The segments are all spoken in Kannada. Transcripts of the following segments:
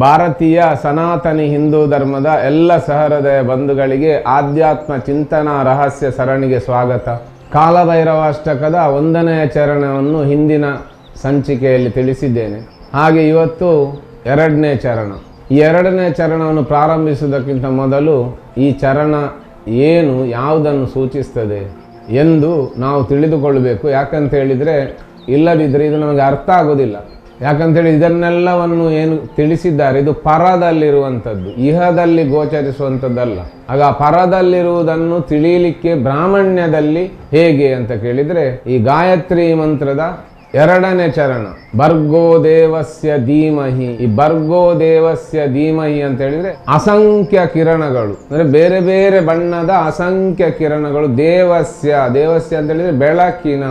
ಭಾರತೀಯ ಸನಾತನಿ ಹಿಂದೂ ಧರ್ಮದ ಎಲ್ಲ ಸಹೃದಯ ಬಂಧುಗಳಿಗೆ ಆಧ್ಯಾತ್ಮ ಚಿಂತನಾ ರಹಸ್ಯ ಸರಣಿಗೆ ಸ್ವಾಗತ. ಕಾಲಭೈರವಾಷ್ಟಕದ ಒಂದನೆಯ ಚರಣವನ್ನು ಹಿಂದಿನ ಸಂಚಿಕೆಯಲ್ಲಿ ತಿಳಿಸಿದ್ದೇನೆ. ಹಾಗೆ ಇವತ್ತು ಎರಡನೇ ಚರಣ. ಈ ಎರಡನೇ ಚರಣವನ್ನು ಪ್ರಾರಂಭಿಸುವುದಕ್ಕಿಂತ ಮೊದಲು ಈ ಚರಣ ಏನು, ಯಾವುದನ್ನು ಸೂಚಿಸ್ತದೆ ಎಂದು ನಾವು ತಿಳಿದುಕೊಳ್ಳಬೇಕು. ಯಾಕಂತ ಹೇಳಿದರೆ ಇಲ್ಲದಿದ್ದರೆ ಇದು ನಮಗೆ ಅರ್ಥ ಆಗೋದಿಲ್ಲ. ಯಾಕಂತೇಳಿ ಇದನ್ನೆಲ್ಲವನ್ನು ಏನು ತಿಳಿಸಿದ್ದಾರೆ, ಇದು ಪರದಲ್ಲಿರುವಂಥದ್ದು, ಇಹದಲ್ಲಿ ಗೋಚರಿಸುವಂಥದ್ದಲ್ಲ. ಆಗ ಪರದಲ್ಲಿರುವುದನ್ನು ತಿಳಿಯಲಿಕ್ಕೆ ಬ್ರಾಹ್ಮಣ್ಯದಲ್ಲಿ ಹೇಗೆ ಅಂತ ಕೇಳಿದರೆ, ಈ ಗಾಯತ್ರಿ ಮಂತ್ರದ ಎರಡನೇ ಚರಣ, ಬರ್ಗೋ ದೇವಸ್ಯ ಧೀಮಹಿ. ಈ ಬರ್ಗೋ ದೇವಸ್ಯ ಧೀಮಹಿ ಅಂತ ಹೇಳಿದ್ರೆ ಅಸಂಖ್ಯ ಕಿರಣಗಳು, ಅಂದ್ರೆ ಬೇರೆ ಬೇರೆ ಬಣ್ಣದ ಅಸಂಖ್ಯ ಕಿರಣಗಳು, ದೇವಸ್ಯ ದೇವಸ್ಯ ಅಂತ ಹೇಳಿದ್ರೆ ಬೆಳಕಿನ,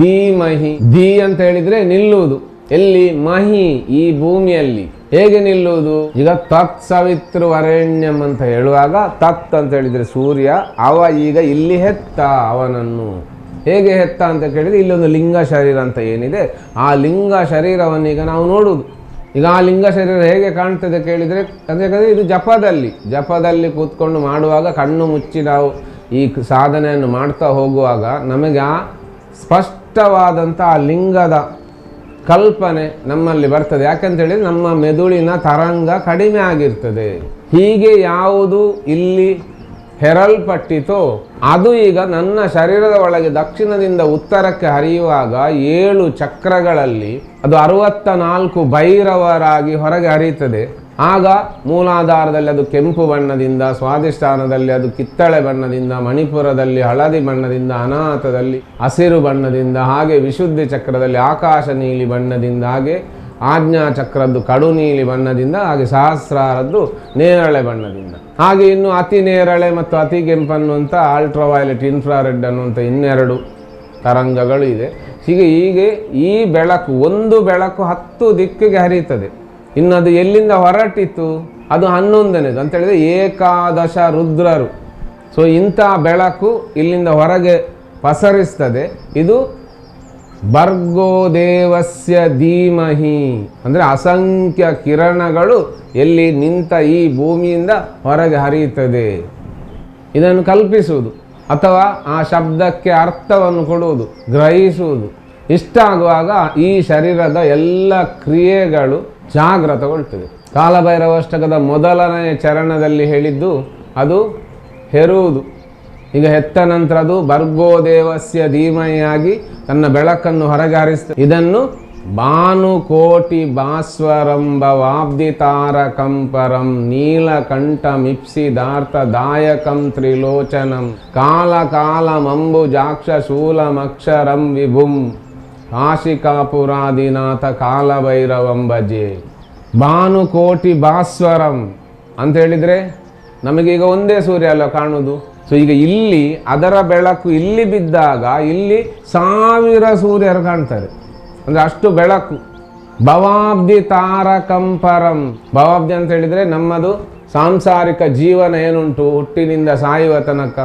ಧೀಮಹಿ, ಧೀ ಅಂತ ಹೇಳಿದ್ರೆ ನಿಲ್ಲುವುದು. ಎಲ್ಲಿ ಮಹಿ ಈ ಭೂಮಿಯಲ್ಲಿ ಹೇಗೆ ನಿಲ್ಲುವುದು? ಈಗ ತತ್ ಸವಿತೃ ವರೆಣ್ಯಂ ಅಂತ ಹೇಳುವಾಗ ತತ್ ಅಂತ ಹೇಳಿದ್ರೆ ಸೂರ್ಯ, ಅವ ಈಗ ಇಲ್ಲಿ ಹೆತ್ತ ಅವನನ್ನು. ಹೇಗೆ ಹೆತ್ತ ಅಂತ ಕೇಳಿದ್ರೆ ಇಲ್ಲೊಂದು ಲಿಂಗ ಶರೀರ ಅಂತ ಏನಿದೆ, ಆ ಲಿಂಗ ಶರೀರವನ್ನು ಈಗ ನಾವು ನೋಡುವುದು. ಈಗ ಆ ಲಿಂಗ ಶರೀರ ಹೇಗೆ ಕಾಣ್ತದೆ ಕೇಳಿದರೆ ಯಾಕಂದರೆ ಇದು ಜಪದಲ್ಲಿ. ಜಪದಲ್ಲಿ ಕೂತ್ಕೊಂಡು ಮಾಡುವಾಗ ಕಣ್ಣು ಮುಚ್ಚಿ ನಾವು ಈ ಸಾಧನೆಯನ್ನು ಮಾಡ್ತಾ ಹೋಗುವಾಗ ನಮಗೆ ಆ ಸ್ಪಷ್ಟವಾದಂಥ ಆ ಲಿಂಗದ ಕಲ್ಪನೆ ನಮ್ಮಲ್ಲಿ ಬರ್ತದೆ. ಯಾಕಂತ ಹೇಳಿದ್ರೆ ನಮ್ಮ ಮೆದುಳಿನ ತರಂಗ ಕಡಿಮೆ ಆಗಿರ್ತದೆ. ಹೀಗೆ ಯಾವುದು ಇಲ್ಲಿ ಹೆರಲ್ಪಟ್ಟಿತೋ, ಅದು ಈಗ ನನ್ನ ಶರೀರದ ಒಳಗೆ ದಕ್ಷಿಣದಿಂದ ಉತ್ತರಕ್ಕೆ ಹರಿಯುವಾಗ ಏಳು ಚಕ್ರಗಳಲ್ಲಿ ಅದು ಅರವತ್ತ ನಾಲ್ಕು ಭೈರವರಾಗಿ ಹೊರಗೆ ಹರಿಯುತ್ತದೆ. ಆಗ ಮೂಲಾಧಾರದಲ್ಲಿ ಅದು ಕೆಂಪು ಬಣ್ಣದಿಂದ ಸ್ವಾದಿಷ್ಠಾನದಲ್ಲಿ ಅದು ಕಿತ್ತಳೆ ಬಣ್ಣದಿಂದ, ಮಣಿಪುರದಲ್ಲಿ ಹಳದಿ ಬಣ್ಣದಿಂದ, ಅನಾಥದಲ್ಲಿ ಹಸಿರು ಬಣ್ಣದಿಂದ, ಹಾಗೆ ವಿಶುದ್ಧಿ ಚಕ್ರದಲ್ಲಿ ಆಕಾಶ ನೀಲಿ ಬಣ್ಣದಿಂದ, ಹಾಗೆ ಆಜ್ಞಾ ಚಕ್ರದ್ದು ಕಡು ನೀಲಿ ಬಣ್ಣದಿಂದ, ಹಾಗೆ ಸಹಸ್ರಾರದ್ದು ನೇರಳೆ ಬಣ್ಣದಿಂದ. ಹಾಗೆ ಇನ್ನು ಅತಿ ನೇರಳೆ ಮತ್ತು ಅತಿ ಕೆಂಪು ಅನ್ನುವಂಥ ಅಲ್ಟ್ರಾವೈಲೆಟ್ ಇನ್ಫ್ರಾರೆಡ್ ಅನ್ನುವಂಥ ಇನ್ನೆರಡು ತರಂಗಗಳು ಇದೆ. ಹೀಗೆ ಹೀಗೆ ಈ ಬೆಳಕು, ಒಂದು ಬೆಳಕು ಹತ್ತು ದಿಕ್ಕಿಗೆ ಹರಿಯುತ್ತದೆ. ಇನ್ನು ಅದು ಎಲ್ಲಿಂದ ಹೊರಟಿತ್ತು? ಅದು ಹನ್ನೊಂದನೇದು. ಅಂತ ಹೇಳಿದ್ರೆ ಏಕಾದಶ ರುದ್ರರು. ಸೊ ಇಂಥ ಬೆಳಕು ಇಲ್ಲಿಂದ ಹೊರಗೆ ಪಸರಿಸ್ತದೆ. ಇದು ಬರ್ಗೋ ದೇವಸ್ಯ ಧೀಮಹಿ. ಅಂದರೆ ಅಸಂಖ್ಯ ಕಿರಣಗಳು ಎಲ್ಲಿ ನಿಂತ ಈ ಭೂಮಿಯಿಂದ ಹೊರಗೆ ಹರಿಯುತ್ತದೆ. ಇದನ್ನು ಕಲ್ಪಿಸುವುದು. ಅಥವಾ ಆ ಶಬ್ದಕ್ಕೆ ಅರ್ಥವನ್ನು ಕೊಡುವುದು, ಗ್ರಹಿಸುವುದು. ಇಷ್ಟ ಆಗುವಾಗ ಈ ಶರೀರದ ಎಲ್ಲ ಕ್ರಿಯೆಗಳು ಜಾಗೃತಗೊಳ್ತದೆ ಕಾಲಭೈರವಷ್ಟಕದ ಮೊದಲನೆಯ ಚರಣದಲ್ಲಿ ಹೇಳಿದ್ದು ಅದು ಹೆರುವುದು. ಈಗ ಹೆತ್ತ ನಂತರ ಅದು ಬರ್ಗೋ ದೇವಸ್ಯ ಧೀಮಯಾಗಿ ತನ್ನ ಬೆಳಕನ್ನು ಹೊರಗೆ ಹರಿಸ್ತದೆ ಇದನ್ನು ಭಾನುಕೋಟಿ ಕಂಪರಂ ನೀಲಕಂಠ ಮಿಪ್ಸಿದಾರ್ಥ ದಾಯಕಂ ತ್ರಿಲೋಚನಂ ಕಾಲ ಕಾಲಮಂಬುಜಾಕ್ಷ ಶೂಲಮಕ್ಷರಂ ವಿಭುಂ. ಕಾಶಿಕಾಪುರಾದಿನಾಥ ಕಾಲಭೈರವಂಬಜೆ. ಭಾನುಕೋಟಿ ಭಾಸ್ವರಂ ಅಂತ ಹೇಳಿದರೆ ನಮಗೀಗ ಒಂದೇ ಸೂರ್ಯ ಅಲ್ಲ ಕಾಣುವುದು ಸೊ ಈಗ ಇಲ್ಲಿ ಅದರ ಬೆಳಕು ಇಲ್ಲಿ ಬಿದ್ದಾಗ ಇಲ್ಲಿ ಸಾವಿರ ಸೂರ್ಯರು ಕಾಣ್ತಾರೆ. ಅಂದರೆ ಅಷ್ಟು ಬೆಳಕು. ಭವಾಬ್ಧಿ ತಾರಕಂಪರಂ ಭವಾಬ್ಧಿ ಅಂತ ಹೇಳಿದರೆ ನಮ್ಮದು ಸಾಂಸಾರಿಕ ಜೀವನ ಏನುಂಟು? ಹುಟ್ಟಿನಿಂದ ಸಾಯುವ ತನಕ.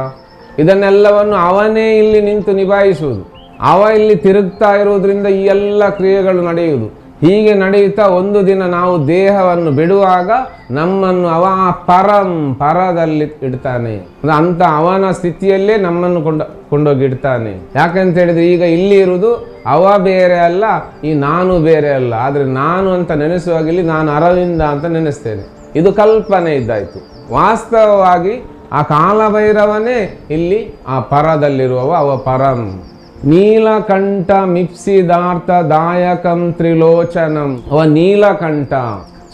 ಇದನ್ನೆಲ್ಲವನ್ನು ಅವನೇ ಇಲ್ಲಿ ನಿಂತು ನಿಭಾಯಿಸುವುದು. ಅವ ಇಲ್ಲಿ ತಿರುಗ್ತಾ ಇರುವುದರಿಂದ ಈ ಎಲ್ಲ ಕ್ರಿಯೆಗಳು ನಡೆಯುವುದು. ಹೀಗೆ ನಡೆಯುತ್ತಾ ಒಂದು ದಿನ ನಾವು ದೇಹವನ್ನು ಬಿಡುವಾಗ ನಮ್ಮನ್ನು ಅವ ಪರಂ ಪರದಲ್ಲಿ ಇಡ್ತಾನೆ. ಅಂತ ಅವನ ಸ್ಥಿತಿಯಲ್ಲೇ ನಮ್ಮನ್ನು ಕೊಂಡ ಕೊಂಡೋಗಿ ಇಡ್ತಾನೆ. ಯಾಕಂತ ಹೇಳಿದ್ರೆ ಈಗ ಇಲ್ಲಿ ಇರುವುದು ಅವ ಬೇರೆ ಅಲ್ಲ, ಈ ನಾನು ಬೇರೆ ಅಲ್ಲ. ಆದರೆ ನಾನು ಅಂತ ನೆನೆಸುವಾಗಲಿ ನಾನು ಅರವಿಂದ ಅಂತ ನೆನೆಸ್ತೇನೆ. ಇದು ಕಲ್ಪನೆ ಇದ್ದಾಯ್ತು. ವಾಸ್ತವವಾಗಿ ಆ ಕಾಲಭೈರವನೇ ಇಲ್ಲಿ ಆ ಪರದಲ್ಲಿರುವವ ಅವ ಪರಂ. ನೀಲಕಂಠ ಮಿಪ್ಸಿದಾರ್ಥ ದಾಯಕಂ ತ್ರಿಲೋಚನಂ. ಅವ ನೀಲಕಂಠ.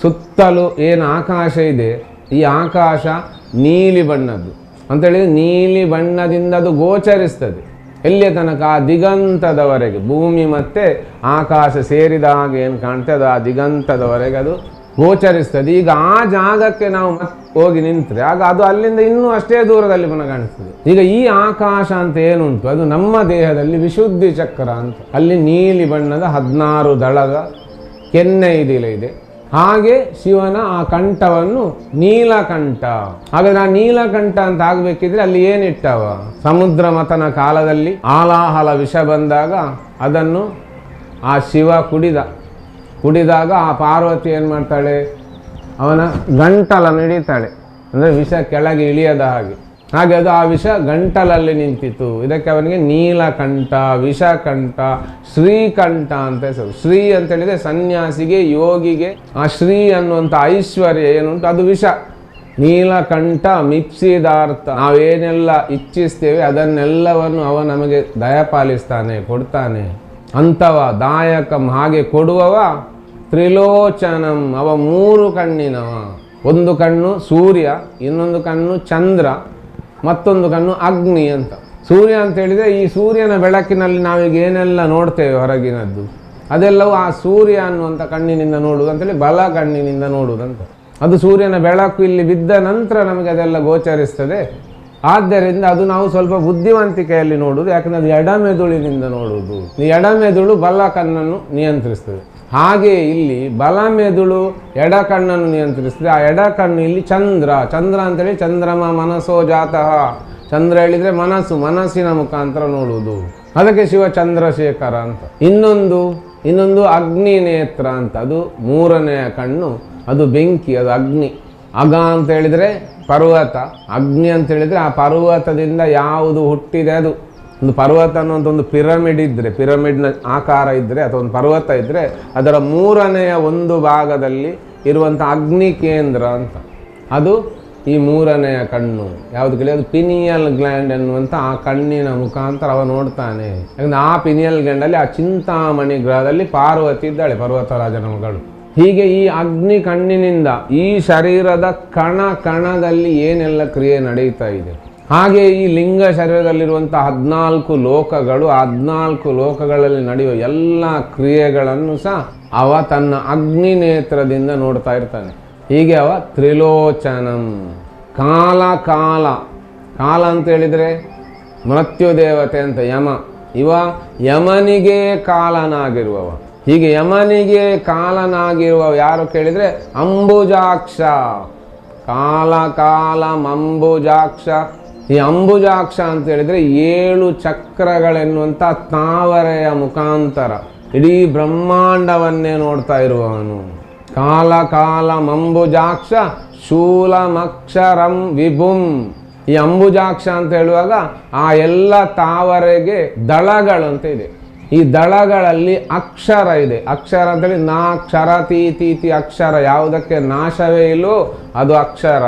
ಸುತ್ತಲೂ ಏನು ಆಕಾಶ ಇದೆ? ಈ ಆಕಾಶ ನೀಲಿ ಬಣ್ಣದ್ದು. ಅಂತೇಳಿ ನೀಲಿ ಬಣ್ಣದಿಂದ ಅದು ಗೋಚರಿಸ್ತದೆ. ಎಲ್ಲಿಯ ತನಕ? ಆ ದಿಗಂತದವರೆಗೆ. ಭೂಮಿ ಮತ್ತೆ ಆಕಾಶ ಸೇರಿದ ಹಾಗೆ ಏನು ಕಾಣ್ತದೆ? ಆ ದಿಗಂತದವರೆಗೆ ಅದು ಗೋಚರಿಸ್ತದೆ. ಈಗ ಆ ಜಾಗಕ್ಕೆ ನಾವು ಮತ್ ಹೋಗಿ ನಿಂತರೆ. ಆಗ ಅದು ಅಲ್ಲಿಂದ ಇನ್ನೂ ಅಷ್ಟೇ ದೂರದಲ್ಲಿ ಪುನಃ ಕಾಣಿಸ್ತದೆ. ಈಗ ಈ ಆಕಾಶ ಅಂತ ಏನುಂಟು? ಅದು ನಮ್ಮ ದೇಹದಲ್ಲಿ ವಿಶುದ್ಧಿ ಚಕ್ರ ಅಂತ. ಅಲ್ಲಿ ನೀಲಿ ಬಣ್ಣದ ಹದಿನಾರು ದಳದ ಕೆನ್ನೆ ಇದಿಲ ಇದೆ. ಹಾಗೆ ಶಿವನ ಆ ಕಂಠವನ್ನು ನೀಲಕಂಠ. ಹಾಗಾದ್ರೆ ಆ ನೀಲಕಂಠ ಅಂತ ಆಗ್ಬೇಕಿದ್ರೆ ಅಲ್ಲಿ ಏನಿಟ್ಟವ? ಸಮುದ್ರ ಮತನ ಕಾಲದಲ್ಲಿ ಆಲಾಹಲ ವಿಷ ಬಂದಾಗ ಅದನ್ನು ಆ ಶಿವ ಕುಡಿದ. ಕುಡಿದಾಗ ಆ ಪಾರ್ವತಿ ಏನು ಮಾಡ್ತಾಳೆ ಅವನ ಗಂಟಲ ನಡೀತಾಳೆ. ಅಂದರೆ ವಿಷ ಕೆಳಗೆ ಇಳಿಯದ ಹಾಗೆ. ಹಾಗೆ ಅದು ಆ ವಿಷ ಗಂಟಲಲ್ಲಿ ನಿಂತಿತ್ತು. ಇದಕ್ಕೆ ಅವನಿಗೆ ನೀಲಕಂಠ, ವಿಷಕಂಠ, ಶ್ರೀಕಂಠ ಅಂತ ಹೆಸರು. ಶ್ರೀ ಅಂತ ಹೇಳಿದರೆ ಸನ್ಯಾಸಿಗೆ, ಯೋಗಿಗೆ, ಆ ಶ್ರೀ ಅನ್ನುವಂಥ ಐಶ್ವರ್ಯ ಏನುಂಟು ಅದು ವಿಷ. ನೀಲಕಂಠ, ಮಿಪ್ಸಿದಾರ್ಥ. ನಾವೇನೆಲ್ಲ ಇಚ್ಛಿಸ್ತೇವೆ ಅದನ್ನೆಲ್ಲವನ್ನು ಅವ ನಮಗೆ ದಯಪಾಲಿಸ್ತಾನೆ, ಕೊಡ್ತಾನೆ. ಅಂಥವ, ದಾಯಕಂ ಹಾಗೆ ಕೊಡುವವ ತ್ರಿಲೋಚನಂ, ಅವ ಮೂರು ಕಣ್ಣಿನವ. ಒಂದು ಕಣ್ಣು ಸೂರ್ಯ, ಇನ್ನೊಂದು ಕಣ್ಣು ಚಂದ್ರ, ಮತ್ತೊಂದು ಕಣ್ಣು ಅಗ್ನಿ ಅಂತ. ಸೂರ್ಯ ಅಂತ ಹೇಳಿದರೆ ಈ ಸೂರ್ಯನ ಬೆಳಕಿನಲ್ಲಿ ನಾವೀಗ ಏನೆಲ್ಲ ನೋಡ್ತೇವೆ ಹೊರಗಿನದ್ದು? ಅದೆಲ್ಲವೂ ಆ ಸೂರ್ಯ ಅನ್ನುವಂಥ ಕಣ್ಣಿನಿಂದ ನೋಡುವುದು ಅಂತೇಳಿ ಬಲ ಕಣ್ಣಿನಿಂದ ನೋಡುವುದಂತ ಅದು ಸೂರ್ಯನ ಬೆಳಕು ಇಲ್ಲಿ ಬಿದ್ದ ನಂತರ ನಮಗೆ ಅದೆಲ್ಲ ಗೋಚರಿಸ್ತದೆ. ಆದ್ದರಿಂದ ಅದು ನಾವು ಸ್ವಲ್ಪ ಬುದ್ಧಿವಂತಿಕೆಯಲ್ಲಿ ನೋಡುವುದು, ಯಾಕಂದರೆ ಅದು ಎಡಮೆದುಳಿನಿಂದ ನೋಡುವುದು. ಎಡಮೆದುಳು ಬಲ ಕಣ್ಣನ್ನು ನಿಯಂತ್ರಿಸ್ತದೆ. ಹಾಗೆ ಇಲ್ಲಿ ಬಲ ಮೆದುಳು ಎಡ ಕಣ್ಣನ್ನು ನಿಯಂತ್ರಿಸಿದ್ರೆ ಆ ಎಡ ಕಣ್ಣು ಇಲ್ಲಿ ಚಂದ್ರ. ಚಂದ್ರ ಅಂತೇಳಿ ಚಂದ್ರಮ ಮನಸ್ಸೋ ಜಾತಃ. ಚಂದ್ರ ಹೇಳಿದ್ರೆ ಮನಸ್ಸು, ಮನಸ್ಸಿನ ಮುಖಾಂತರ ನೋಡುವುದು. ಅದಕ್ಕೆ ಶಿವ ಚಂದ್ರಶೇಖರ ಅಂತ. ಇನ್ನೊಂದು ಇನ್ನೊಂದು ಅಗ್ನಿ ನೇತ್ರ ಅಂತ. ಅದು ಮೂರನೆಯ ಕಣ್ಣು, ಅದು ಬೆಂಕಿ, ಅದು ಅಗ್ನಿ. ಅಗ ಅಂತ ಹೇಳಿದರೆ ಪರ್ವತ, ಅಗ್ನಿ ಅಂತ ಹೇಳಿದರೆ ಆ ಪರ್ವತದಿಂದ ಯಾವುದು ಹುಟ್ಟಿದೆ ಅದು. ಒಂದು ಪರ್ವತ ಅನ್ನುವಂಥ ಒಂದು ಪಿರಮಿಡ್ ಇದ್ದರೆ ಪಿರಮಿಡ್ನ ಆಕಾರ ಇದ್ದರೆ ಅಥವಾ ಒಂದು ಪರ್ವತ ಇದ್ದರೆ ಅದರ ಮೂರನೆಯ ಒಂದು ಭಾಗದಲ್ಲಿ ಇರುವಂಥ ಅಗ್ನಿ ಕೇಂದ್ರ ಅಂತ. ಅದು ಈ ಮೂರನೆಯ ಕಣ್ಣು. ಯಾವುದು ಕೇಳಿ? ಅದು ಪಿನಿಯಲ್ ಗ್ಲ್ಯಾಂಡ್ ಎನ್ನುವಂಥ ಆ ಕಣ್ಣಿನ ಮುಖಾಂತರ ಅವ ನೋಡ್ತಾನೆ. ಯಾಕಂದರೆ ಆ ಪಿನಿಯಲ್ ಗ್ಲ್ಯಾಂಡಲ್ಲಿ ಆ ಚಿಂತಾಮಣಿ ಗ್ರಹದಲ್ಲಿ ಪಾರ್ವತಿ ಇದ್ದಾಳೆ, ಪರ್ವತರಾಜನ ಮಗಳು. ಹೀಗೆ ಈ ಅಗ್ನಿ ಕಣ್ಣಿನಿಂದ ಈ ಶರೀರದ ಕಣ ಕಣದಲ್ಲಿ ಏನೆಲ್ಲ ಕ್ರಿಯೆ ನಡೀತಾ ಇದೆ? ಹಾಗೆ ಈ ಲಿಂಗ ಶರೀರದಲ್ಲಿರುವಂಥ ಹದಿನಾಲ್ಕು ಲೋಕಗಳು, ಹದಿನಾಲ್ಕು ಲೋಕಗಳಲ್ಲಿ ನಡೆಯುವ ಎಲ್ಲ ಕ್ರಿಯೆಗಳನ್ನು ಸಹ ಅವ ತನ್ನ ಅಗ್ನಿ ನೇತ್ರದಿಂದ ನೋಡ್ತಾ ಇರ್ತಾನೆ. ಹೀಗೆ ಅವ ತ್ರಿಲೋಚನಂ. ಕಾಲ ಕಾಲ. ಕಾಲ ಅಂತ ಹೇಳಿದರೆ ಮೃತ್ಯು ದೇವತೆ ಅಂತ ಯಮ. ಇವ ಯಮನಿಗೆ ಕಾಲನಾಗಿರುವವ. ಹೀಗೆ ಯಮನಿಗೆ ಕಾಲನಾಗಿರುವ ಯಾರು ಕೇಳಿದರೆ ಅಂಬುಜಾಕ್ಷ. ಕಾಲ ಕಾಲ, ಮಂಬುಜಾಕ್ಷ. ಈ ಅಂಬುಜಾಕ್ಷ ಅಂತ ಹೇಳಿದ್ರೆ ಏಳು ಚಕ್ರಗಳೆನ್ನುವಂಥ ತಾವರೆಯ ಮುಖಾಂತರ. ಇಡೀ ಬ್ರಹ್ಮಾಂಡವನ್ನೇ ನೋಡ್ತಾ ಇರುವವನು. ಕಾಲ ಕಾಲ ಮಂಬುಜಾಕ್ಷ ಶೂಲಮಕ್ಷರಂ ವಿಭುಂ. ಈ ಅಂಬುಜಾಕ್ಷ ಅಂತ ಹೇಳುವಾಗ ಆ ಎಲ್ಲ ತಾವರೆಗೆ ದಳಗಳು ಅಂತ ಇದೆ. ಈ ದಳಗಳಲ್ಲಿ ಅಕ್ಷರ ಇದೆ. ಅಕ್ಷರ ಅಂತೇಳಿ ನಾಕ್ಷರ ತೀತಿ ಅಕ್ಷರ. ಯಾವುದಕ್ಕೆ ನಾಶವೇ ಇಲ್ಲೋ ಅದು ಅಕ್ಷರ.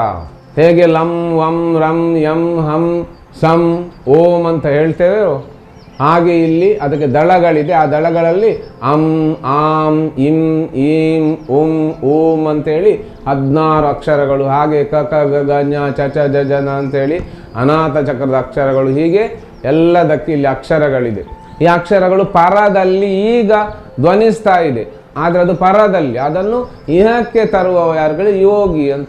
ಹೇಗೆ ಲಂ, ವಂ, ರಂ, ಯಂ, ಹಂ, ಸಂ, ಓಂ ಅಂತ ಹೇಳ್ತೇವೆ ಹಾಗೆ ಇಲ್ಲಿ ಅದಕ್ಕೆ ದಳಗಳಿದೆ. ಆ ದಳಗಳಲ್ಲಿ ಅಂ, ಆಂ, ಇಂ, ಈಂ, ಉಂ, ಓಂ ಅಂತೇಳಿ ಹದಿನಾರು ಅಕ್ಷರಗಳು. ಹಾಗೆ ಕ ಕ, ಗ ಗ ಜ್ಞ ಚ ಚ, ಜ ಜನ ಅಂತೇಳಿ ಅನಾಥ ಚಕ್ರದ ಅಕ್ಷರಗಳು. ಹೀಗೆ ಎಲ್ಲದಕ್ಕೆ ಇಲ್ಲಿ ಅಕ್ಷರಗಳಿದೆ. ಈ ಅಕ್ಷರಗಳು ಪರದಲ್ಲಿ ಈಗ ಧ್ವನಿಸ್ತಾ ಇದೆ. ಆದರೆ ಅದು ಪರದಲ್ಲಿ. ಅದನ್ನು ಇಹಕ್ಕೆ ತರುವವ ಯಾರುಗಳು? ಯೋಗಿ ಅಂತ.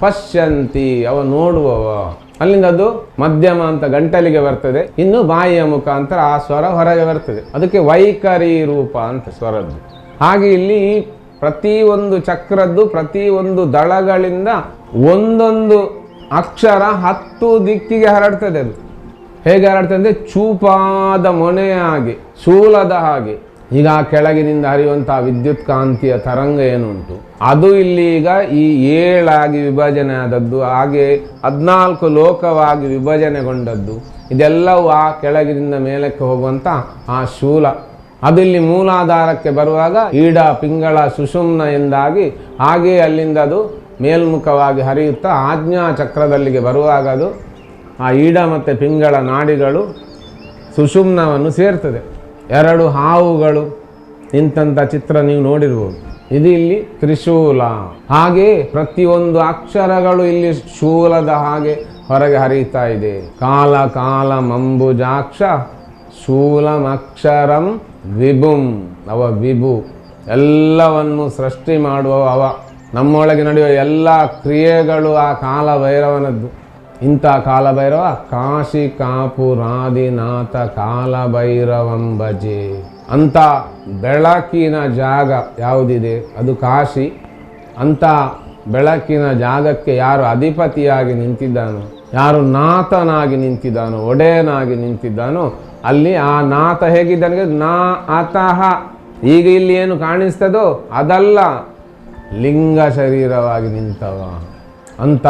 ಪಶ್ಯಂತಿ, ಅವ ನೋಡುವವ. ಅಲ್ಲಿಂದ ಅದು ಮಧ್ಯಮ ಅಂತ ಗಂಟಲಿಗೆ ಬರ್ತದೆ. ಇನ್ನು ಬಾಯಿಯ ಮುಖಾಂತರ ಆ ಸ್ವರ ಹೊರಗೆ ಬರ್ತದೆ. ಅದಕ್ಕೆ ವೈಖರಿ ರೂಪ ಅಂತ ಸ್ವರದ್ದು. ಹಾಗೆ ಇಲ್ಲಿ ಪ್ರತಿ ಒಂದು ಚಕ್ರದ್ದು, ಪ್ರತಿ ಒಂದು ದಳಗಳಿಂದ ಒಂದೊಂದು ಅಕ್ಷರ ಹತ್ತು ದಿಕ್ಕಿಗೆ ಹರಡ್ತದೆ ಅದು. ಹೇಗೆ ಹರಡ್ತದೆ ಅಂದರೆ ಚೂಪಾದ ಮೊನೆಯ ಶೂಲದ ಹಾಗೆ. ಈಗ ಕೆಳಗಿನಿಂದ ಹರಿಯುವಂತಹ ವಿದ್ಯುತ್ ಕಾಂತಿಯ ತರಂಗ ಏನುಂಟು? ಅದು ಇಲ್ಲಿ ಈಗ ಈ ಏಳಾಗಿ ವಿಭಜನೆ ಆದದ್ದು, ಹಾಗೆ ಹದಿನಾಲ್ಕು ಲೋಕವಾಗಿ ವಿಭಜನೆಗೊಂಡದ್ದು, ಇದೆಲ್ಲವೂ ಆ ಕೆಳಗಿನಿಂದ ಮೇಲಕ್ಕೆ ಹೋಗುವಂತ ಆ ಶೂಲ. ಅದಿಲ್ಲಿ ಮೂಲಾಧಾರಕ್ಕೆ ಬರುವಾಗ ಈಡ, ಪಿಂಗಳ, ಸುಷುಮ್ನ ಎಂದಾಗಿ ಹಾಗೆ ಅಲ್ಲಿಂದ ಅದು ಮೇಲ್ಮುಖವಾಗಿ ಹರಿಯುತ್ತಾ ಆಜ್ಞಾ ಚಕ್ರದಲ್ಲಿಗೆ ಬರುವಾಗ ಅದು ಆ ಈಡ ಮತ್ತು ಪಿಂಗಳ ನಾಡಿಗಳು ಸುಷುಮ್ನವನ್ನು ಸೇರ್ತದೆ. ಎರಡು ಹಾವುಗಳು ನಿಂತಂಥ ಚಿತ್ರ ನೀವು ನೋಡಿರ್ಬೋದು. ಇದು ಇಲ್ಲಿ ತ್ರಿಶೂಲ. ಹಾಗೆ ಪ್ರತಿಯೊಂದು ಅಕ್ಷರಗಳು ಇಲ್ಲಿ ಶೂಲದ ಹಾಗೆ ಹೊರಗೆ ಹರಿಯುತ್ತಾ ಇದೆ. ಕಾಲ ಕಾಲ ಮಂಬುಜಾಕ್ಷ ಶೂಲಮಕ್ಷರಂ ವಿಭುಂ. ಅವ ವಿಭು. ಎಲ್ಲವನ್ನು ಸೃಷ್ಟಿ ಮಾಡುವ ಅವ. ನಮ್ಮೊಳಗೆ ನಡೆಯುವ ಎಲ್ಲ ಕ್ರಿಯೆಗಳು ಆ ಕಾಲಭೈರವನದ್ದು. ಇಂಥ ಕಾಲಭೈರವ? ಕಾಶಿ ಕಾಪುರಾದಿನಾಥ ಕಾಲಭೈರವಂಬಜೆ. ಅಂತ ಬೆಳಕಿನ ಜಾಗ ಯಾವುದಿದೆ? ಅದು ಕಾಶಿ. ಅಂತ ಬೆಳಕಿನ ಜಾಗಕ್ಕೆ ಯಾರು ಅಧಿಪತಿಯಾಗಿ ನಿಂತಿದ್ದಾನೋ, ಯಾರು ನಾಥನಾಗಿ ನಿಂತಿದ್ದಾನೋ, ಒಡೆಯನಾಗಿ ನಿಂತಿದ್ದಾನೋ, ಅಲ್ಲಿ ಆ ನಾಥ ಹೇಗಿದ್ದಾನೆ ನಾ ಅತಃ ಈಗ ಇಲ್ಲಿ ಏನು ಕಾಣಿಸ್ತದೋ, ಅದಲ್ಲ. ಲಿಂಗ ಶರೀರವಾಗಿ ನಿಂತವ. ಅಂತ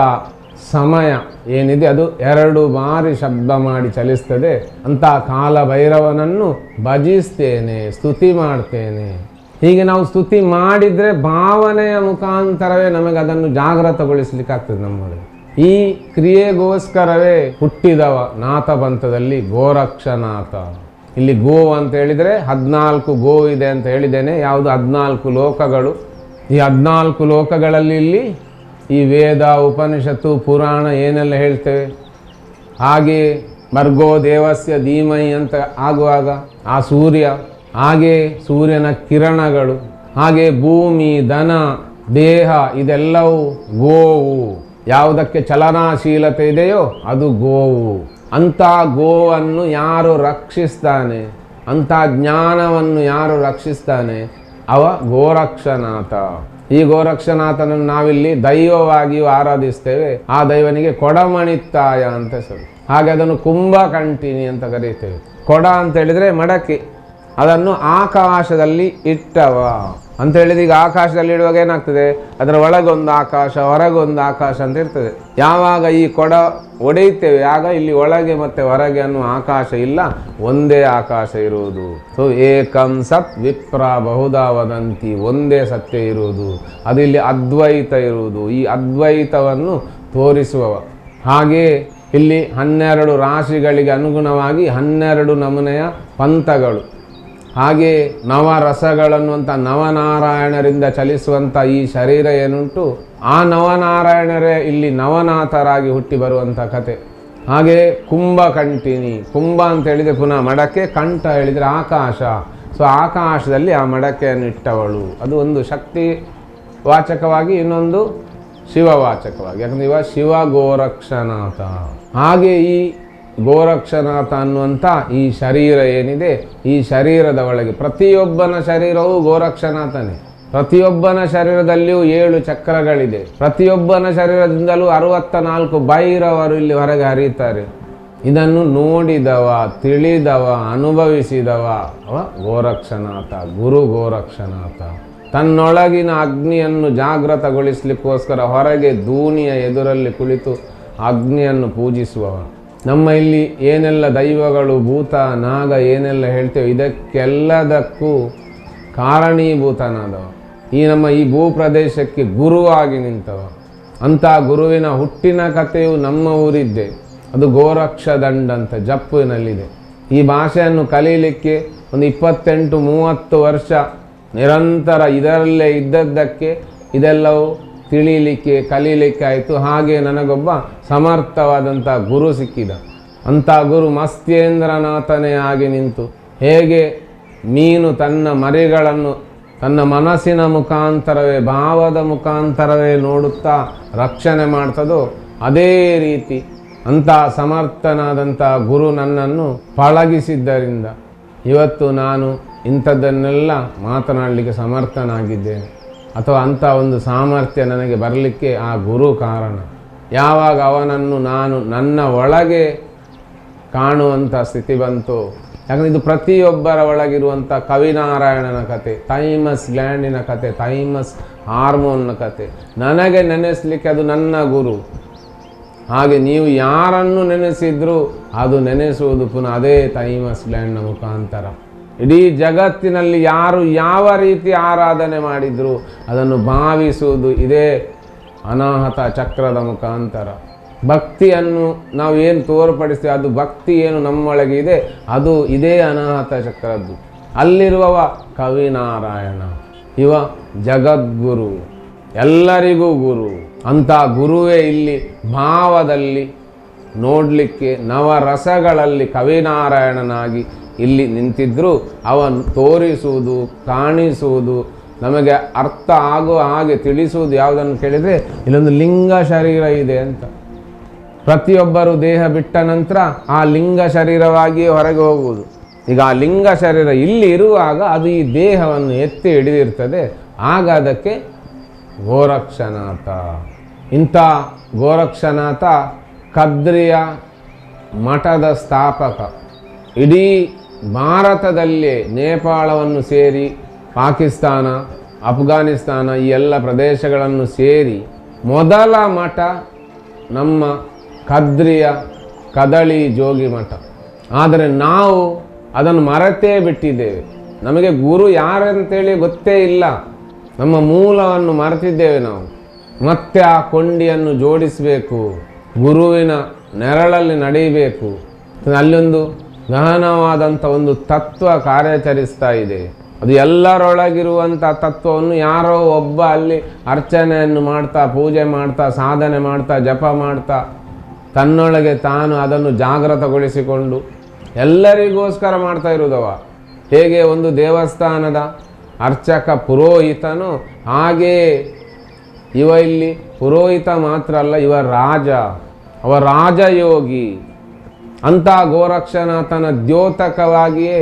ಸಮಯ ಏನಿದೆ ಅದು ಎರಡು ಬಾರಿ ಶಬ್ದ ಮಾಡಿ ಚಲಿಸ್ತದೆ. ಅಂತ ಕಾಲ ಭೈರವನನ್ನು ಭಜಿಸ್ತೇನೆ, ಸ್ತುತಿ ಮಾಡ್ತೇನೆ. ಹೀಗೆ ನಾವು ಸ್ತುತಿ ಮಾಡಿದರೆ ಭಾವನೆಯ ಮುಖಾಂತರವೇ ನಮಗೆ ಅದನ್ನು ಜಾಗೃತಗೊಳಿಸ್ಲಿಕ್ಕಾಗ್ತದೆ ನಮ್ಮೊಳಗೆ ಈ ಕ್ರಿಯೆಗೋಸ್ಕರವೇ ಹುಟ್ಟಿದವ ನಾಥ ಪಂಥದಲ್ಲಿ ಗೋರಕ್ಷನಾಥ. ಇಲ್ಲಿ ಗೋ ಅಂತ ಹೇಳಿದರೆ ಹದಿನಾಲ್ಕು ಗೋ ಇದೆ ಅಂತ ಹೇಳಿದ್ದೇನೆ. ಯಾವುದು ಹದಿನಾಲ್ಕು ಲೋಕಗಳು? ಈ ಹದಿನಾಲ್ಕು ಲೋಕಗಳಲ್ಲಿ ಇಲ್ಲಿ ಈ ವೇದ, ಉಪನಿಷತ್ತು, ಪುರಾಣ ಏನೆಲ್ಲ ಹೇಳ್ತೇವೆ? ಹಾಗೆ ಮರ್ಗೋ ದೇವಸ್ಯ ಧೀಮೈ ಅಂತ ಆಗುವಾಗ ಆ ಸೂರ್ಯ, ಹಾಗೆ ಸೂರ್ಯನ ಕಿರಣಗಳು, ಹಾಗೆ ಭೂಮಿ, ದನ, ದೇಹ ಇದೆಲ್ಲವೂ ಗೋವು. ಯಾವುದಕ್ಕೆ ಚಲನಾಶೀಲತೆ ಇದೆಯೋ ಅದು ಗೋವು. ಅಂಥ ಗೋವನ್ನು ಯಾರು ರಕ್ಷಿಸ್ತಾನೆ? ಅಂಥ ಜ್ಞಾನವನ್ನು ಯಾರು ರಕ್ಷಿಸ್ತಾನೆ? ಅವ ಗೋರಕ್ಷನಾಥ. ಈ ಗೋರಕ್ಷನಾಥನನ್ನು ನಾವಿಲ್ಲಿ ದೈವವಾಗಿಯೂ ಆರಾಧಿಸ್ತೇವೆ. ಆ ದೈವನಿಗೆ ಕೊಡಮಣಿತ್ತಾಯ ಅಂತ ಹೆಸರು. ಹಾಗೆ ಅದನ್ನು ಕುಂಭಕಂಠಿನಿ ಅಂತ ಕರೀತೇವೆ. ಕೊಡ ಅಂತ ಹೇಳಿದ್ರೆ ಮಡಕೆ. ಅದನ್ನು ಆಕಾಶದಲ್ಲಿ ಇಟ್ಟವ. ಅಂತ ಹೇಳಿದ್ರೆ ಈಗ ಆಕಾಶದಲ್ಲಿ ಇಡುವಾಗ ಏನಾಗ್ತದೆ? ಅದರ ಒಳಗೊಂದು ಆಕಾಶ, ಹೊರಗೊಂದು ಆಕಾಶ ಅಂತ ಇರ್ತದೆ. ಯಾವಾಗ ಈ ಕೊಡ ಒಡೆಯುತ್ತೇವೆ, ಆಗ ಇಲ್ಲಿ ಒಳಗೆ ಮತ್ತೆ ಹೊರಗೆ ಅನ್ನುವ ಆಕಾಶ ಇಲ್ಲ, ಒಂದೇ ಆಕಾಶ ಇರುವುದು. ಸೊ ಏಕಂ ಸತ್ ವಿಪ್ರ ಬಹುದಾ ವದಂತಿ, ಒಂದೇ ಸತ್ಯ ಇರುವುದು. ಅದು ಇಲ್ಲಿ ಅದ್ವೈತ ಇರುವುದು. ಈ ಅದ್ವೈತವನ್ನು ತೋರಿಸುವವ. ಹಾಗೆ ಇಲ್ಲಿ ಹನ್ನೆರಡು ರಾಶಿಗಳಿಗೆ ಅನುಗುಣವಾಗಿ ಹನ್ನೆರಡು ನಮೂನೆಯ ಪಂಥಗಳು. ಹಾಗೆ ನವರಸಗಳನ್ನುವಂಥ ನವನಾರಾಯಣರಿಂದ ಚಲಿಸುವಂಥ ಈ ಶರೀರ ಏನುಂಟು? ಆ ನವನಾರಾಯಣರೇ ಇಲ್ಲಿ ನವನಾಥರಾಗಿ ಹುಟ್ಟಿ ಬರುವಂಥ ಕತೆ. ಹಾಗೆ ಕುಂಭಕಂಠಿನಿ ಕುಂಭ ಅಂತ ಹೇಳಿದರೆ ಪುನಃ ಮಡಕೆ, ಕಂಠ ಹೇಳಿದರೆ ಆಕಾಶ. ಸೊ, ಆಕಾಶದಲ್ಲಿ ಆ ಮಡಕೆಯನ್ನು ಇಟ್ಟವಳು. ಅದು ಒಂದು ಶಕ್ತಿ ವಾಚಕವಾಗಿ, ಇನ್ನೊಂದು ಶಿವವಾಚಕವಾಗಿ. ಯಾಕಂದ್ರೆ ಇವ ಶಿವ ಗೋರಕ್ಷನಾಥ ಹಾಗೆ ಈ ಗೋರಕ್ಷನಾಥ ಅನ್ನುವಂಥ ಈ ಶರೀರ ಏನಿದೆ, ಈ ಶರೀರದ ಒಳಗೆ ಪ್ರತಿಯೊಬ್ಬನ ಶರೀರವು ಗೋರಕ್ಷನಾಥನೇ. ಪ್ರತಿಯೊಬ್ಬನ ಶರೀರದಲ್ಲಿಯೂ ಏಳು ಚಕ್ರಗಳಿದೆ. ಪ್ರತಿಯೊಬ್ಬನ ಶರೀರದಿಂದಲೂ ಅರವತ್ತ ನಾಲ್ಕು ಬೈರವರು ಇಲ್ಲಿ ಹೊರಗೆ ಹರಿಯುತ್ತಾರೆ. ಇದನ್ನು ನೋಡಿದವ, ತಿಳಿದವ, ಅನುಭವಿಸಿದವ ಗೋರಕ್ಷನಾಥ, ಗುರು ಗೋರಕ್ಷನಾಥ. ತನ್ನೊಳಗಿನ ಅಗ್ನಿಯನ್ನು ಜಾಗೃತಗೊಳಿಸ್ಲಿಕ್ಕೋಸ್ಕರ ಹೊರಗೆ ದೂನಿಯ ಎದುರಲ್ಲಿ ಕುಳಿತು ಅಗ್ನಿಯನ್ನು ಪೂಜಿಸುವವ ನಮ್ಮ ಇಲ್ಲಿ ಏನೆಲ್ಲ ದೈವಗಳು, ಭೂತ, ನಾಗ ಏನೆಲ್ಲ ಹೇಳ್ತೇವೆ, ಇದಕ್ಕೆಲ್ಲದಕ್ಕೂ ಕಾರಣೀಭೂತನಾದವ. ಈ ನಮ್ಮ ಈ ಭೂಪ್ರದೇಶಕ್ಕೆ ಗುರುವಾಗಿ ನಿಂತವ. ಅಂಥ ಗುರುವಿನ ಹುಟ್ಟಿನ ಕಥೆಯು ನಮ್ಮ ಊರಿದ್ದೆ. ಅದು ಗೋರಕ್ಷ ದಂಡ ಅಂತ ಜಪ್ಪಿನಲ್ಲಿದೆ ಈ ಭಾಷೆಯನ್ನು ಕಲೀಲಿಕ್ಕೆ ಒಂದು ಇಪ್ಪತ್ತೆಂಟು ಮೂವತ್ತು ವರ್ಷ ನಿರಂತರ ಇದರಲ್ಲೇ ಇದ್ದದ್ದಕ್ಕೆ ಇದೆಲ್ಲವೂ ತಿಳಿಲಿಕ್ಕೆ, ಕಲೀಲಿಕ್ಕೆ ಆಯಿತು. ಹಾಗೆ ನನಗೊಬ್ಬ ಸಮರ್ಥವಾದಂಥ ಗುರು ಸಿಕ್ಕಿದ. ಅಂಥ ಗುರು ಮಸ್ತ್ಯೇಂದ್ರನಾಥನೇ ಆಗಿ ನಿಂತು ಹೇಗೆ ಮೀನು ತನ್ನ ಮರಿಗಳನ್ನು ತನ್ನ ಮನಸ್ಸಿನ ಮುಖಾಂತರವೇ, ಭಾವದ ಮುಖಾಂತರವೇ ನೋಡುತ್ತಾ ರಕ್ಷಣೆ ಮಾಡ್ತದೋ ಅದೇ ರೀತಿ ಅಂಥ ಸಮರ್ಥನಾದಂಥ ಗುರು ನನ್ನನ್ನು ಪಳಗಿಸಿದ್ದರಿಂದ ಇವತ್ತು ನಾನು ಇಂಥದ್ದನ್ನೆಲ್ಲ ಮಾತನಾಡಲಿಕ್ಕೆ ಸಮರ್ಥನಾಗಿದ್ದೇನೆ. ಅಥವಾ ಅಂಥ ಒಂದು ಸಾಮರ್ಥ್ಯ ನನಗೆ ಬರಲಿಕ್ಕೆ ಆ ಗುರು ಕಾರಣ. ಯಾವಾಗ ಅವನನ್ನು ನಾನು ನನ್ನ ಒಳಗೆ ಕಾಣುವಂಥ ಸ್ಥಿತಿ ಬಂತು. ಯಾಕಂದರೆ ಇದು ಪ್ರತಿಯೊಬ್ಬರ ಒಳಗಿರುವಂಥ ಕವಿನಾರಾಯಣನ ಕತೆ, ಥೈಮಸ್ ಗ್ಲ್ಯಾಂಡಿನ ಕತೆ, ಥೈಮಸ್ ಹಾರ್ಮೋನ್ನ ಕತೆ. ನನಗೆ ನೆನೆಸಲಿಕ್ಕೆ ಅದು ನನ್ನ ಗುರು. ಹಾಗೆ ನೀವು ಯಾರನ್ನು ನೆನೆಸಿದ್ರು ಅದು ನೆನೆಸುವುದು ಪುನಃ ಅದೇ ಥೈಮಸ್ ಗ್ಲ್ಯಾಂಡ್ನ ಮುಖಾಂತರ. ಇಡೀ ಜಗತ್ತಿನಲ್ಲಿ ಯಾರು ಯಾವ ರೀತಿ ಆರಾಧನೆ ಮಾಡಿದ್ರು ಅದನ್ನು ಭಾವಿಸುವುದು ಇದೇ ಅನಾಹತ ಚಕ್ರದ ಮುಖಾಂತರ. ಭಕ್ತಿಯನ್ನು ನಾವು ಏನು ತೋರ್ಪಡಿಸ್ತೀವಿ ಅದು ಭಕ್ತಿ ಏನು ನಮ್ಮೊಳಗೆ ಇದೆ, ಅದು ಇದೇ ಅನಾಹತ ಚಕ್ರದ್ದು. ಅಲ್ಲಿರುವವ ಕವಿನಾರಾಯಣ, ಇವ ಜಗದ್ಗುರು, ಎಲ್ಲರಿಗೂ ಗುರು. ಅಂಥ ಗುರುವೇ ಇಲ್ಲಿ ಭಾವದಲ್ಲಿ ನೋಡಲಿಕ್ಕೆ ನವರಸಗಳಲ್ಲಿ ಕವಿನಾರಾಯಣನಾಗಿ ಇಲ್ಲಿ ನಿಂತಿದ್ದರೂ ಅವನು ತೋರಿಸುವುದು, ಕಾಣಿಸುವುದು ನಮಗೆ ಅರ್ಥ ಆಗುವ ಹಾಗೆ ತಿಳಿಸುವುದು ಯಾವುದನ್ನು ಕೇಳಿದರೆ, ಇಲ್ಲೊಂದು ಲಿಂಗ ಶರೀರ ಇದೆ ಅಂತ. ಪ್ರತಿಯೊಬ್ಬರು ದೇಹ ಬಿಟ್ಟ ನಂತರ ಆ ಲಿಂಗ ಶರೀರವಾಗಿಯೇ ಹೊರಗೆ ಹೋಗುವುದು. ಈಗ ಆ ಲಿಂಗ ಶರೀರ ಇಲ್ಲಿ ಇರುವಾಗ ಅದು ಈ ದೇಹವನ್ನು ಎತ್ತಿ ಹಿಡಿದಿರ್ತದೆ. ಆಗ ಅದಕ್ಕೆ ಗೋರಕ್ಷನಾಥ. ಇಂಥ ಗೋರಕ್ಷನಾಥ ಕದ್ರಿಯ ಮಠದ ಸ್ಥಾಪಕ. ಇಡೀ ಭಾರತದಲ್ಲೇ ನೇಪಾಳವನ್ನು ಸೇರಿ ಪಾಕಿಸ್ತಾನ, ಅಫ್ಘಾನಿಸ್ತಾನ ಈ ಎಲ್ಲ ಪ್ರದೇಶಗಳನ್ನು ಸೇರಿ ಮೊದಲ ಮಠ ನಮ್ಮ ಕದ್ರಿಯ ಕದಳಿ ಜೋಗಿ ಮಠ. ಆದರೆ ನಾವು ಅದನ್ನು ಮರೆತೇ ಬಿಟ್ಟಿದ್ದೇವೆ. ನಮಗೆ ಗುರು ಯಾರಂತೇಳಿ ಗೊತ್ತೇ ಇಲ್ಲ. ನಮ್ಮ ಮೂಲವನ್ನು ಮರೆತಿದ್ದೇವೆ ನಾವು. ಮತ್ತೆ ಆ ಕೊಂಡಿಯನ್ನು ಜೋಡಿಸಬೇಕು. ಗುರುವಿನ ನೆರಳಲ್ಲಿ ನಡೆಯಬೇಕು. ಅಲ್ಲೊಂದು ಗಹನವಾದಂಥ ಒಂದು ತತ್ವ ಕಾರ್ಯಾಚರಿಸ್ತಾ ಇದೆ. ಅದು ಎಲ್ಲರೊಳಗಿರುವಂಥ ತತ್ವವನ್ನು ಯಾರೋ ಒಬ್ಬ ಅಲ್ಲಿ ಅರ್ಚನೆಯನ್ನು ಮಾಡ್ತಾ, ಪೂಜೆ ಮಾಡ್ತಾ, ಸಾಧನೆ ಮಾಡ್ತಾ, ಜಪ ಮಾಡ್ತಾ, ತನ್ನೊಳಗೆ ತಾನು ಅದನ್ನು ಜಾಗೃತಗೊಳಿಸಿಕೊಂಡು ಎಲ್ಲರಿಗೋಸ್ಕರ ಮಾಡ್ತಾ ಇರುವುದವ ಹೇಗೆ ಒಂದು ದೇವಸ್ಥಾನದ ಅರ್ಚಕ ಪುರೋಹಿತನು ಹಾಗೇ ಇವ ಇಲ್ಲಿ ಪುರೋಹಿತ ಮಾತ್ರ ಅಲ್ಲ, ಇವ ರಾಜ, ಅವ ರಾಜಯೋಗಿ. ಅಂಥ ಗೋರಕ್ಷನಾಥನ ದ್ಯೋತಕವಾಗಿಯೇ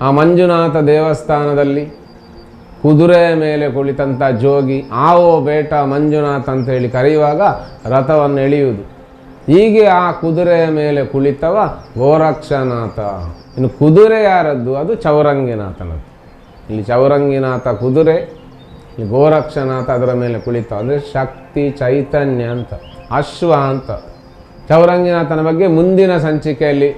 ಆ ಮಂಜುನಾಥ ದೇವಸ್ಥಾನದಲ್ಲಿ ಕುದುರೆ ಮೇಲೆ ಕುಳಿತಂಥ ಜೋಗಿ, ಆವೋ ಬೇಟ ಮಂಜುನಾಥ ಅಂತ ಹೇಳಿ ಕರೆಯುವಾಗ ರಥವನ್ನು ಎಳೆಯುವುದು. ಹೀಗೆ ಆ ಕುದುರೆಯ ಮೇಲೆ ಕುಳಿತವ ಗೋರಕ್ಷನಾಥ. ಇನ್ನು ಕುದುರೆ ಯಾರದ್ದು? ಅದು ಚೌರಂಗಿನಾಥನದ್ದು. ಇಲ್ಲಿ ಚೌರಂಗಿನಾಥ ಕುದುರೆ, ಇಲ್ಲಿ ಗೋರಕ್ಷನಾಥ ಅದರ ಮೇಲೆ ಕುಳಿತ ಅಂದರೆ ಶಕ್ತಿ, ಚೈತನ್ಯ ಅಂತ, ಅಶ್ವ ಅಂತ. ಚೌರಂಗಿನಾಥನ ಬಗ್ಗೆ ಮುಂದಿನ ಸಂಚಿಕೆಯಲ್ಲಿ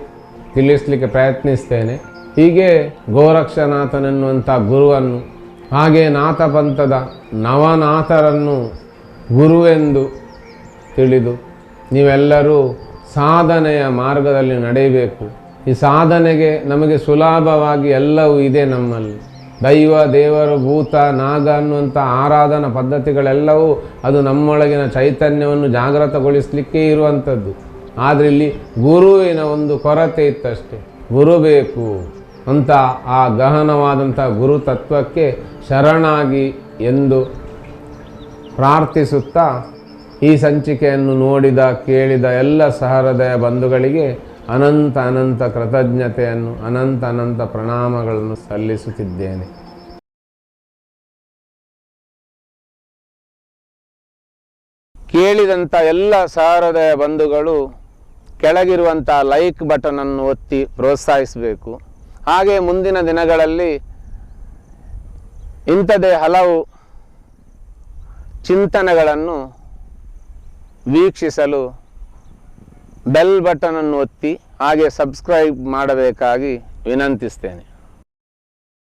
ತಿಳಿಸ್ಲಿಕ್ಕೆ ಪ್ರಯತ್ನಿಸ್ತೇನೆ. ಹೀಗೆ ಗೋರಕ್ಷನಾಥನೆನ್ನುವಂಥ ಗುರುವನ್ನು, ಹಾಗೆ ನಾಥಪಂಥದ ನವನಾಥರನ್ನು ಗುರುವೆಂದು ತಿಳಿದು ನೀವೆಲ್ಲರೂ ಸಾಧನೆಯ ಮಾರ್ಗದಲ್ಲಿ ನಡೆಯಬೇಕು. ಈ ಸಾಧನೆಗೆ ನಮಗೆ ಸುಲಭವಾಗಿ ಎಲ್ಲವೂ ಇದೆ ನಮ್ಮಲ್ಲಿ. ದೈವ, ದೇವರು, ಭೂತ, ನಾಗ ಅನ್ನುವಂಥ ಆರಾಧನಾ ಪದ್ಧತಿಗಳೆಲ್ಲವೂ ಅದು ನಮ್ಮೊಳಗಿನ ಚೈತನ್ಯವನ್ನು ಜಾಗೃತಗೊಳಿಸಲಿಕ್ಕೆ ಇರುವಂಥದ್ದು. ಆದರೆ ಇಲ್ಲಿ ಗುರುವಿನ ಒಂದು ಕೊರತೆ ಇತ್ತಷ್ಟೇ. ಗುರು ಬೇಕು. ಅಂತ ಆ ಗಹನವಾದಂಥ ಗುರುತತ್ವಕ್ಕೆ ಶರಣಾಗಿ ಎಂದು ಪ್ರಾರ್ಥಿಸುತ್ತಾ ಈ ಸಂಚಿಕೆಯನ್ನು ನೋಡಿದ, ಕೇಳಿದ ಎಲ್ಲ ಸಹೃದಯ ಬಂಧುಗಳಿಗೆ ಅನಂತ ಅನಂತ ಕೃತಜ್ಞತೆಯನ್ನು, ಅನಂತ ಅನಂತ ಪ್ರಣಾಮಗಳನ್ನು ಸಲ್ಲಿಸುತ್ತಿದ್ದೇನೆ. ಕೇಳಿದಂಥ ಎಲ್ಲ ಸಹೃದಯ ಬಂಧುಗಳು ಕೆಳಗಿರುವಂಥ ಲೈಕ್ ಬಟನನ್ನು ಒತ್ತಿ ಪ್ರೋತ್ಸಾಹಿಸಬೇಕು. ಹಾಗೆ ಮುಂದಿನ ದಿನಗಳಲ್ಲಿ ಇಂಥದೇ ಹಲವು ಚಿಂತನೆಗಳನ್ನು ವೀಕ್ಷಿಸಲು ಬೆಲ್ ಬಟನನ್ನು ಒತ್ತಿ ಹಾಗೆ ಸಬ್ಸ್ಕ್ರೈಬ್ ಮಾಡಬೇಕಾಗಿ ವಿನಂತಿಸ್ತೇನೆ.